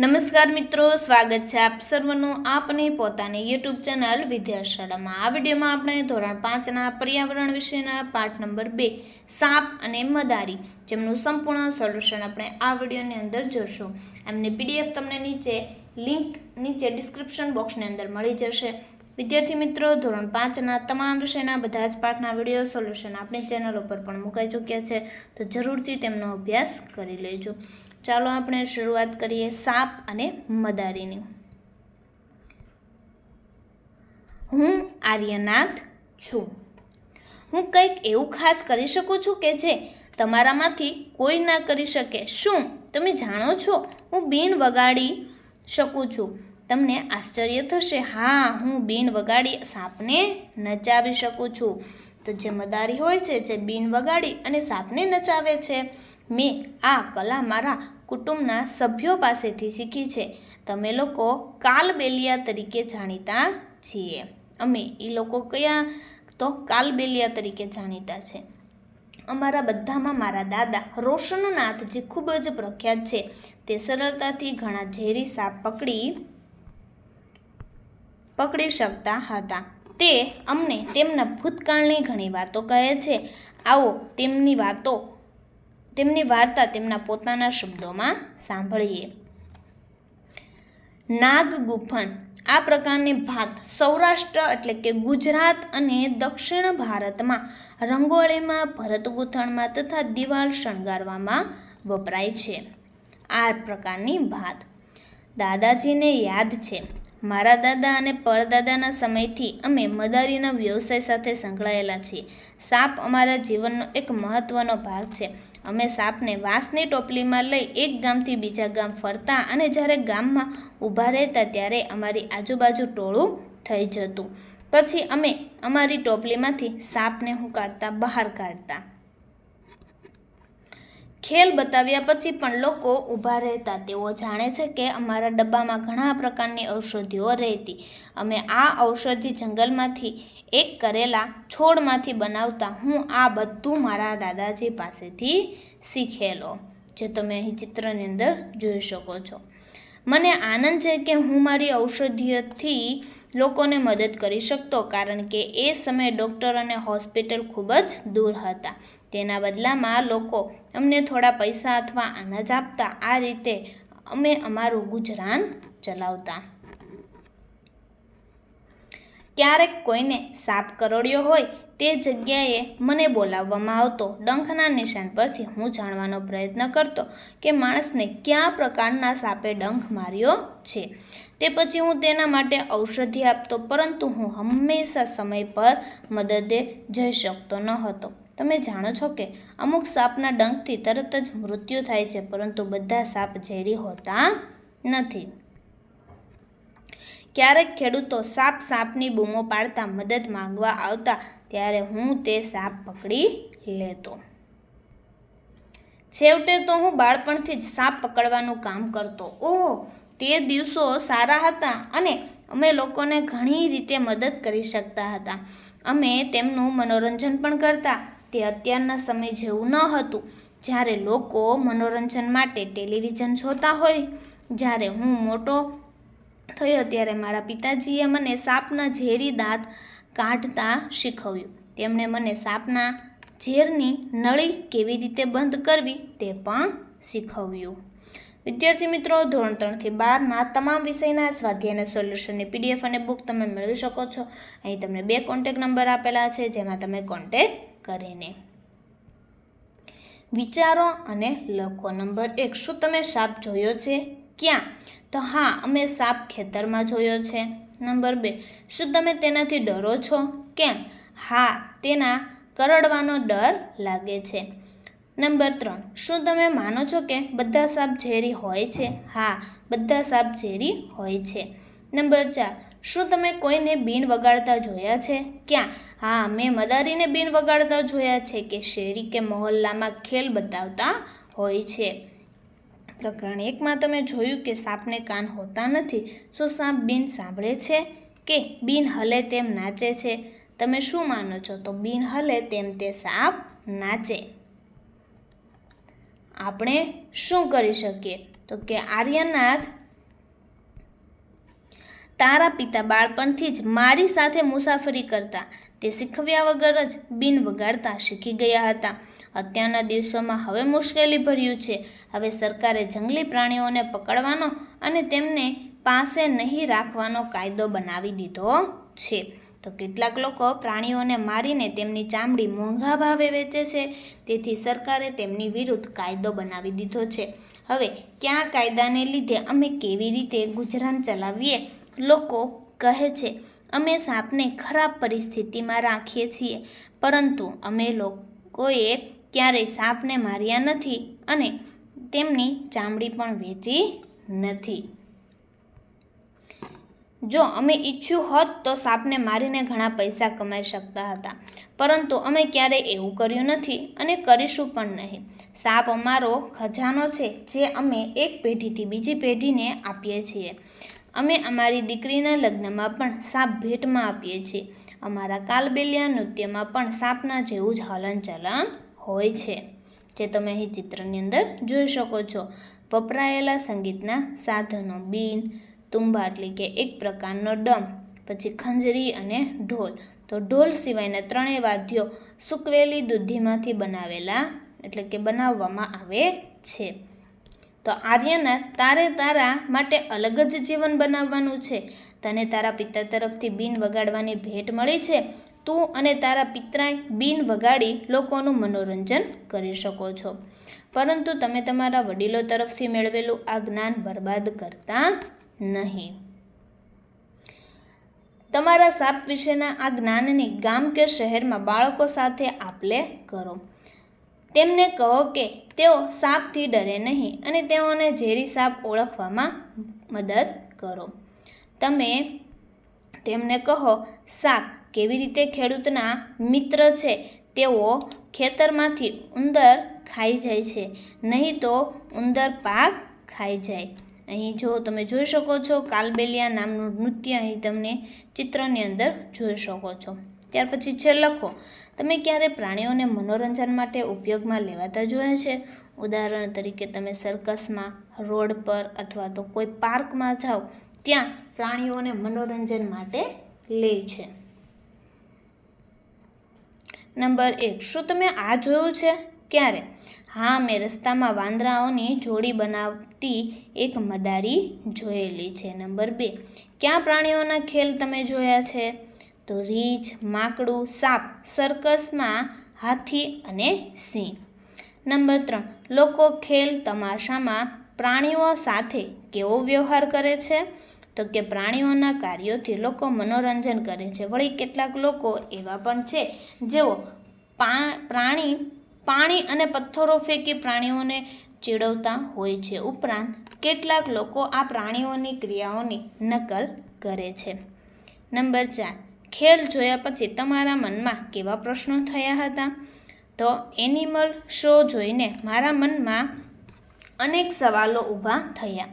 નમસ્કાર મિત્રો, સ્વાગત છે આપ સર્વનું આપની પોતાની યુટ્યુબ ચેનલ વિદ્યાશાળામાં. આ વિડીયોમાં આપણે ધોરણ પાંચના પર્યાવરણ વિષયના પાઠ નંબર બે, સાપ અને મદારી જેમનું સંપૂર્ણ સોલ્યુશન આપણે આ વિડીયોની અંદર જોશું. એમને પીડીએફ તમને નીચે, લિંક નીચે ડિસ્ક્રિપ્શન બોક્સની અંદર મળી જશે. વિદ્યાર્થી મિત્રો, ધોરણ પાંચના તમામ વિષયના બધા જ પાઠના વીડિયો સોલ્યુશન આપણી ચેનલ ઉપર પણ મુકાઈ ચૂક્યા છે, તો જરૂરથી તેમનો અભ્યાસ કરી લેજો. ચાલો આપણે શરૂઆત કરીએ સાપ અને મદારીની. હું આર્યનાથ છું. હું કંઈક એવું ખાસ કરી શકું છું કે જે તમારામાંથી કોઈ ના કરી શકે. શું? તમે જાણો છો? હું બીન વગાડી શકું છું. તમને આશ્ચર્ય થશે. હા, હું બીન વગાડી સાપને નચાવી શકું છું. તો જે મદારી હોય છે, જે બીન વગાડી અને સાપને નચાવે છે. મેં આ કલા મારા કુટુંબના સભ્યો પાસેથી શીખી છે. તમે લોકો કાલબેલિયા તરીકે જાણીતા છીએ. અમે એ લોકો કયા? તો કાલબેલિયા તરીકે જાણીતા છે. અમારા બધામાં મારા દાદા રોશનનાથ જે ખૂબ જ પ્રખ્યાત છે. તે સરળતાથી ઘણા ઝેરી સાપ પકડી પકડી શકતા હતા. તે અમને તેમના ભૂતકાળની ઘણી વાતો કહે છે. આવો તેમની વાતો તેમની વાર્તા તેમના પોતાના શબ્દોમાં સાંભળીએ. નાગ ગુફન આ પ્રકારની ભાત સૌરાષ્ટ્ર એટલે કે ગુજરાત અને દક્ષિણ ભારતમાં રંગોળીમાં ભરત ગૂંથણમાં તથા દિવાલ શણગારવામાં વપરાય છે. આ પ્રકારની ભાત દાદાજીને યાદ છે. મારા દાદા અને પરદાદાના સમયથી અમે મદારીના વ્યવસાય સાથે સંકળાયેલા છીએ. સાપ અમારા જીવનનો એક મહત્ત્વનો ભાગ છે. અમે સાપને વાંસની ટોપલીમાં લઈ એક ગામથી બીજા ગામ ફરતા અને જ્યારે ગામમાં ઊભા રહેતા ત્યારે અમારી આજુબાજુ ટોળું થઈ જતું. પછી અમે અમારી ટોપલીમાંથી સાપને હુંકારતા બહાર કાઢતા. ખેલ બતાવ્યા પછી પણ લોકો ઊભા રહેતા. તેઓ જાણે છે કે અમારા ડબ્બામાં ઘણા પ્રકારની ઔષધિઓ રહેતી. અમે આ ઔષધિ જંગલમાંથી એક કરેલા છોડમાંથી બનાવતા હું આ બધું મારા દાદાજી પાસેથી શીખેલો. જે તમે અહીં ચિત્રની અંદર જોઈ શકો છો. મને આનંદ છે કે હું મારી ઔષધિઓથી લોકોને મદદ કરી શકતો કારણ કે એ સમયે ડૉક્ટર અને હોસ્પિટલ ખૂબ જ દૂર હતા. તેના બદલામાં લોકો અમને થોડા પૈસા અથવા અનાજ આપતા, આ રીતે અમે અમારું ગુજરાન ચલાવતા. ક્યારેક કોઈને સાપ કરડ્યો હોય તે જગ્યાએ મને બોલાવવામાં આવતો ડંખના નિશાન પરથી હું જાણવાનો પ્રયત્ન કરતો કે માણસને કયા પ્રકારના સાપે ડંખ માર્યો છે. તે પછી હું તેના માટે ઔષધિ આપતો, પરંતુ હું હંમેશા સમય પર મદદે જઈ શકતો ન હતો. તમે જાણો છો કે અમુક સાપના ડંખથી તરત જ મૃત્યુ થાય છે, પરંતુ બધા સાપ ઝેરી હોતા નથી. ક્યારેક ખેડૂતો સાપ સાપની બૂમો પાડતા મદદ માંગવા આવતા ત્યારે હું તે સાપ પકડી લેતો. છેવટે તો હું બાળપણથી જ સાપ પકડવાનું કામ કરતો. ઓહો, તે દિવસો સારા હતા અને અમે લોકોને ઘણી રીતે મદદ કરી શકતા હતા. અમે તેમનું મનોરંજન પણ કરતા. તે અત્યારના સમય જેવું ન હતું. જ્યારે લોકો મનોરંજન માટે ટેલિવિઝન જોતા હોય, જ્યારે હું મોટો થયો ત્યારે મારા પિતાજીએ મને સાપના ઝેરી દાંત કાઢતા શીખવ્યું. તેમણે મને સાપના ઝેરની નળી કેવી રીતે બંધ કરવી તે પણ શીખવ્યું. વિદ્યાર્થી મિત્રો, ધોરણ ત્રણથી બારના તમામ વિષયના સ્વાધ્યાયના સોલ્યુશનની પીડીએફ અને બુક તમે મેળવી શકો છો. અહીં તમને બે કોન્ટેક નંબર આપેલા છે, જેમાં તમે કોન્ટેક કરીને વિચારો અને લખો. નંબર એક, શું તમે સાપ જોયો છે? ક્યાં? તો હા, અમે સાપ ખેતરમાં જોયો છે. નંબર બે. શું તમે તેનાથી ડરો છો? કેમ? હા, તેના કરડવાનો ડર લાગે છે. નંબર ત્રણ. શું તમે માનો છો કે બધા સાપ ઝેરી હોય છે? હા, બધા સાપ ઝેરી હોય છે. નંબર ચાર. શું તમે કોઈને બીન વગાડતા જોયા છે? ક્યાં? હા, મેં મદારીને બીન વગાડતા જોયા છે કે શેરી કે મહોલ્લામાં ખેલ બતાવતા હોય છે. પ્રકરણ એકમાં તમે જોયું કે સાપને કાન હોતા નથી શું સાપ બિન સાંભળે છે કે બિન હલે તેમ નાચે છે? તમે શું માનો છો? તો બિન હલે તેમ તે સાપ નાચે. આપણે શું કરી શકીએ? તો કે આર્યનાથ તારા પિતા બાળપણથી જ મારી સાથે મુસાફરી કરતા તે શીખવ્યા વગર જ બિન વગાડતા શીખી ગયા હતા. અત્યારના દિવસોમાં હવે મુશ્કેલી ભર્યું છે. હવે સરકારે જંગલી પ્રાણીઓને પકડવાનો અને તેમને પાસે નહીં રાખવાનો કાયદો બનાવી દીધો છે. તો કેટલાક લોકો પ્રાણીઓને મારીને તેમની ચામડી મોંઘા ભાવે વેચે છે. તેથી સરકારે તેમની વિરુદ્ધ કાયદો બનાવી દીધો છે. હવે ક્યાં કાયદાને લીધે અમે કેવી રીતે ગુજરાન ચલાવીએ? લોકો કહે છે અમે સાપને ખરાબ પરિસ્થિતિમાં રાખીએ છીએ, પરંતુ અમે લોકોએ ક્યારેય સાપને માર્યા નથી અને તેમની ચામડી પણ વેચી નથી. જો અમે ઈચ્છ્યું હોત તો સાપને મારીને ઘણા પૈસા કમાઈ શકતા હતા, પરંતુ અમે ક્યારેય એવું કર્યું નથી અને કરીશું પણ નહીં. સાપ અમારો ખજાનો છે, જે અમે એક પેઢીથી બીજી પેઢીને આપીએ છીએ. અમે અમારી દીકરીના લગ્નમાં પણ સાપ ભેટમાં આપીએ છીએ. અમારા કાલબેલિયા નૃત્યમાં પણ સાપના જેવું જ હલનચલન હોય છે. જે તમે અહીં ચિત્રની અંદર જોઈ શકો છો. વપરાયેલા સંગીતના સાધનો, બીન, તુંબા એટલે કે એક પ્રકારનો ડમ, પછી ખંજરી અને ઢોલ. તો ઢોલ સિવાયના ત્રણેય વાદ્યો સૂકવેલી દૂધીમાંથી બનાવેલા, એટલે કે બનાવવામાં આવે છે. તો આર્યના તારે તારા માટે અલગ જ જીવન બનાવવાનું છે. તને તારા પિતા તરફથી બીન વગાડવાની ભેટ મળી છે. તું અને તારા પિતરાય બીન વગાડી લોકોનું મનોરંજન કરી શકો છો. પરંતુ તમે તમારા વડીલો તરફથી મેળવેલું આ જ્ઞાન બરબાદ કરતા નહીં. તમારા સાપ વિશેના આ જ્ઞાનની ગામ કે શહેરમાં બાળકો સાથે આપલે કરો. તેમને કહો કે તેઓ સાપથી ડરે નહીં અને તેઓને ઝેરી સાપ ઓળખવામાં મદદ કરો. તમે તેમને કહો, સાપ કેવી રીતે ખેડૂતના મિત્ર છે? તેઓ ખેતરમાંથી ઉંદર ખાઈ જાય છે, નહીં તો ઉંદર પાક ખાઈ જાય. અહીં જો તમે જોઈ શકો છો, કાલબેલિયા નામનું નૃત્ય અહીં તમને ચિત્રની અંદર જોઈ શકો છો. ત્યાર પછી છે લખો તમે ક્યારે પ્રાણીઓને મનોરંજન માટે ઉપયોગમાં લેવાતા જોયા છે? ઉદાહરણ તરીકે તમે સર્કસમાં રોડ પર અથવા તો કોઈ પાર્કમાં જાઓ, ત્યાં પ્રાણીઓને મનોરંજન માટે લે છે. નંબર એક, શું તમે આ જોયું છે? ક્યારે? હા, મેં રસ્તામાં વાંદરાઓની જોડી બનાવતી એક મદારી જોયેલી છે. નંબર બે, ક્યાં પ્રાણીઓના ખેલ તમે જોયા છે? તો રીંછ, માકડું, સાપ, સર્કસમાં હાથી અને સિંહ. નંબર ત્રણ, લોકો ખેલ તમાશામાં પ્રાણીઓ સાથે કેવો વ્યવહાર કરે છે? તો કે પ્રાણીઓના કાર્યોથી લોકો મનોરંજન કરે છે. વળી કેટલાક લોકો એવા પણ છે, જેઓ પા, પ્રાણી, પાણી અને પથ્થરો ફેંકી પ્રાણીઓને ચીડવતા હોય છે. ઉપરાંત કેટલાક લોકો આ પ્રાણીઓની ક્રિયાઓની નકલ કરે છે. નંબર ચાર ખેલ જોયા પછી તમારા મનમાં કેવા પ્રશ્નો થયા હતા? તો એનિમલ શો જોઈને મારા મનમાં અનેક સવાલો ઊભા થયા.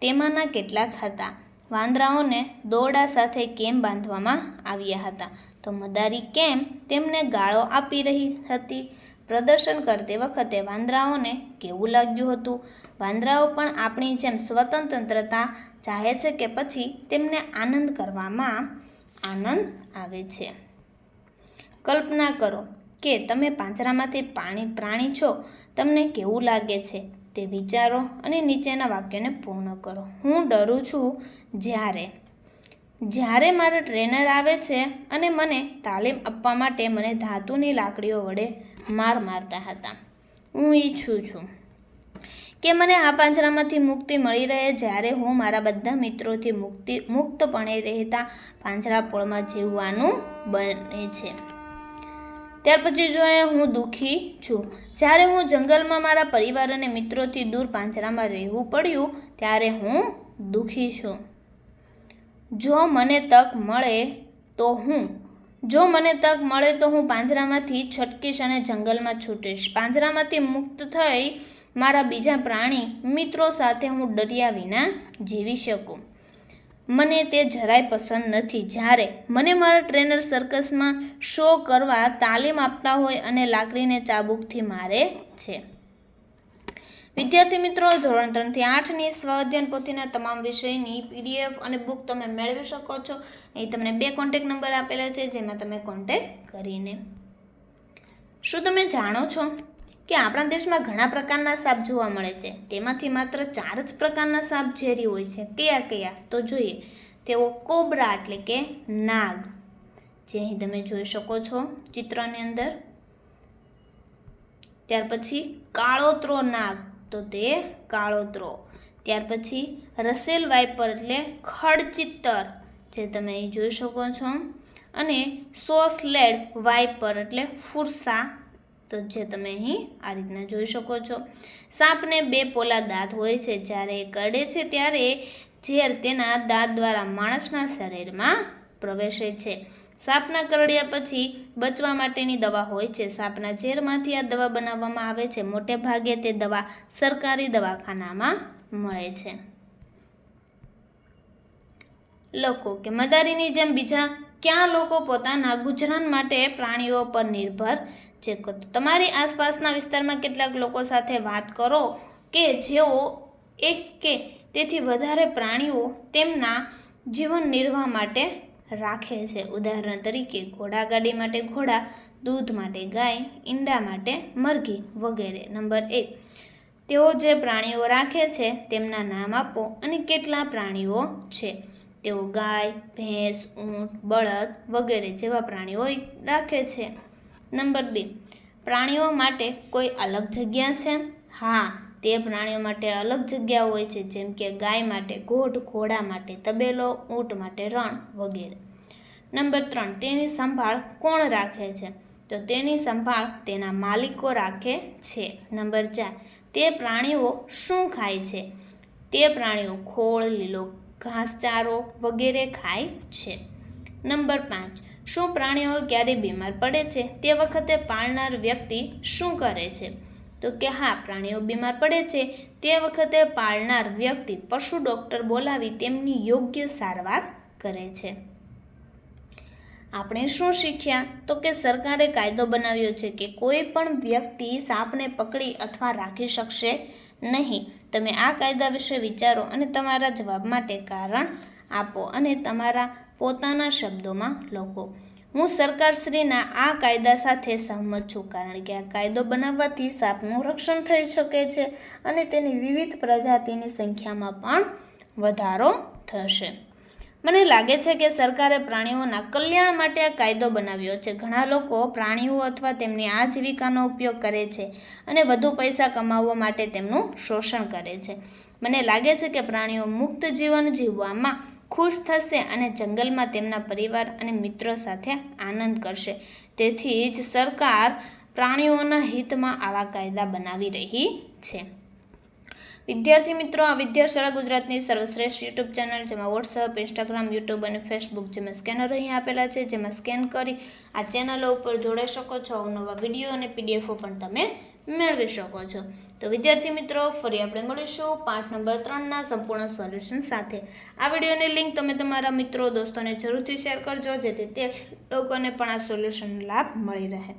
તેમાંના કેટલાક હતા. વાંદરાઓને દોરડા સાથે કેમ બાંધવામાં આવ્યા હતા? તો મદારી કેમ તેમને ગાળો આપી રહી હતી? પ્રદર્શન કરતી વખતે વાંદરાઓને કેવું લાગ્યું હતું? વાંદરાઓ પણ આપણી જેમ સ્વતંત્રતા ચાહે છે કે પછી તેમને આનંદ કરવામાં આનંદ આવે છે. કલ્પના કરો કે તમે પાંજરામાંથી પાણી પ્રાણી છો, તમને કેવું લાગે છે તે વિચારો અને નીચેના વાક્યને પૂર્ણ કરો. હું ડરું છું જ્યારે જ્યારે મારો ટ્રેનર આવે છે અને મને તાલીમ આપવા માટે મને ધાતુની લાકડીઓ વડે માર મારતા હતા. હું ઈચ્છું છું કે મને આ પાંજરામાંથી મુક્તિ મળી રહે જ્યારે હું મારા બધા મિત્રોથી મુક્તિ, મુક્તપણે રહેતા પાંજરાપોળમાં જીવવાનું બને છે. ત્યાર પછી જોઈએ હું દુઃખી છું, જ્યારે હું જંગલમાં મારા પરિવાર અને મિત્રોથી દૂર પાંજરામાં રહેવું પડ્યું, ત્યારે હું દુઃખી છું. જો મને તક મળે તો હું, જો મને તક મળે તો હું પાંજરામાંથી છટકીશ અને જંગલમાં છૂટીશ. પાંજરામાંથી મુક્ત થઈ મારા બીજા પ્રાણી મિત્રો સાથે હું ડર્યા વિના જીવી શકું. મને તે જરાય પસંદ નથી. જ્યારે મને મારા ટ્રેનર સર્કસમાં શો કરવા તાલીમ આપતા હોય અને લાકડીને ચાબુકથી મારે છે. વિદ્યાર્થી મિત્રો, ધોરણ ત્રણથી આઠની સ્વ અધ્યયન પોથીના તમામ વિષયની પીડીએફ અને બુક તમે મેળવી શકો છો. અહીં તમને બે કોન્ટેક નંબર આપેલા છે, જેમાં તમે કોન્ટેક કરીને શું તમે જાણો છો? કે આપણા દેશમાં ઘણા પ્રકારના સાપ જોવા મળે છે. તેમાંથી માત્ર ચાર જ પ્રકારના સાપ ઝેરી હોય છે. કયા કયા? તો જોઈએ. તેઓ કોબરા એટલે કે નાગ. જે અહીં તમે જોઈ શકો છો ચિત્રની અંદર. ત્યાર પછી કાળોત્રો નાગ. તો તે કાળોત્રો. ત્યાર પછી રસેલ વાઇપર એટલે ખડચિત્તર, જે તમે અહીં જોઈ શકો છો. અને સોસલેડ વાઇપર એટલે ફુરસા. તો જે તમે અહીં આ રીતના જોઈ શકો છો. સાપને બે પોલા દાંત હોય છે. જ્યારે એ કરડે છે, ત્યારે ઝેર તેના દાંત દ્વારા માણસના શરીરમાં પ્રવેશે છે. સાપના કરડ્યા પછી બચવા માટેની દવા હોય છે. સાપના ઝેરમાંથી આ દવા બનાવવામાં આવે છે. મોટે ભાગે તે દવા સરકારી દવાખાનામાં મળે છે. લખો કે, મદારીની જેમ બીજા ક્યાં લોકો પોતાના ગુજરાન માટે પ્રાણીઓ પર નિર્ભર છે? તમારી આસપાસના વિસ્તારમાં કેટલાક લોકો સાથે વાત કરો કે જેઓ એક કે તેથી વધારે પ્રાણીઓ તેમના જીવન નિર્વાહ માટે રાખે છે. ઉદાહરણ તરીકે ઘોડાગાડી માટે ઘોડા, દૂધ માટે ગાય, ઈંડા માટે મરઘી વગેરે. નંબર એક, તેઓ જે પ્રાણીઓ રાખે છે તેમના નામ આપો અને કેટલા પ્રાણીઓ છે? તેઓ ગાય, ભેંસ, ઊંટ, બળદ વગેરે જેવા પ્રાણીઓ રાખે છે. નંબર બે, પ્રાણીઓ માટે કોઈ અલગ જગ્યા છે? હા, તે પ્રાણીઓ માટે અલગ જગ્યા હોય છે, જેમ કે ગાય માટે ગોઠ ઘોડા માટે તબેલો, ઊંટ માટે રણ વગેરે. નંબર ત્રણ, તેની સંભાળ કોણ રાખે છે? તો તેની સંભાળ તેના માલિકો રાખે છે. નંબર ચાર, તે પ્રાણીઓ શું ખાય છે? તે પ્રાણીઓ ખોળ, લીલો ઘાસચારો વગેરે ખાય છે. નંબર પાંચ, શું પ્રાણીઓ ક્યારે બીમાર પડે છે? તે વખતે પાળનાર વ્યક્તિ શું કરે છે? તો કે હા, પ્રાણીઓ બીમાર પડે છે. તે વખતે પાળનાર વ્યક્તિ પશુ ડૉક્ટર બોલાવી તેમની યોગ્ય સારવાર કરે છે. આપણે શું શીખ્યા? તો કે સરકારે કાયદો બનાવ્યો છે કે કોઈ પણ વ્યક્તિ સાપને પકડી અથવા રાખી શકશે નહીં. તમે આ કાયદા વિશે વિચારો અને તમારા જવાબ માટે કારણ આપો અને તમારા પોતાના શબ્દોમાં લખો. હું સરકારશ્રીના આ કાયદા સાથે સહમત છું કારણ કે આ કાયદો બનાવવાથી સાપનું રક્ષણ થઈ શકે છે અને તેની વિવિધ પ્રજાતિની સંખ્યામાં પણ વધારો થશે. મને લાગે છે કે સરકારે પ્રાણીઓના કલ્યાણ માટે આ કાયદો બનાવ્યો છે. ઘણા લોકો પ્રાણીઓ અથવા તેમની આજીવિકાનો ઉપયોગ કરે છે અને વધુ પૈસા કમાવવા માટે તેમનું શોષણ કરે છે. મને લાગે છે કે પ્રાણીઓ મુક્ત જીવન જીવવામાં ખુશ થશે અને જંગલમાં તેમના પરિવાર અને મિત્રો સાથે આનંદ કરશે. તેથી જ સરકાર પ્રાણીઓના હિતમાં આવા કાયદા બનાવી રહી છે. વિદ્યાર્થી મિત્રો, આ વિદ્યાશાળા ગુજરાતની સર્વશ્રેષ્ઠ યુટ્યુબ ચેનલ, જેમાં વોટ્સઅપ ઇન્સ્ટાગ્રામ યુટ્યુબ અને ફેસબુક જેમાં સ્કેનર અહીં આપેલા છે, જેમાં સ્કેન કરી આ ચેનલો ઉપર જોડાઈ શકો છો નવા વીડિયો અને પીડીએફો પણ તમે મેળવી શકો છો. તો વિદ્યાર્થી મિત્રો, ફરી આપણે મળીશું પાઠ નંબર ત્રણના સંપૂર્ણ સોલ્યુશન સાથે. આ વિડીયોની લિંક તમે તમારા મિત્રો, દોસ્તોને જરૂરથી શેર કરજો, જેથી તે લોકોને પણ આ સોલ્યુશનનો લાભ મળી રહે.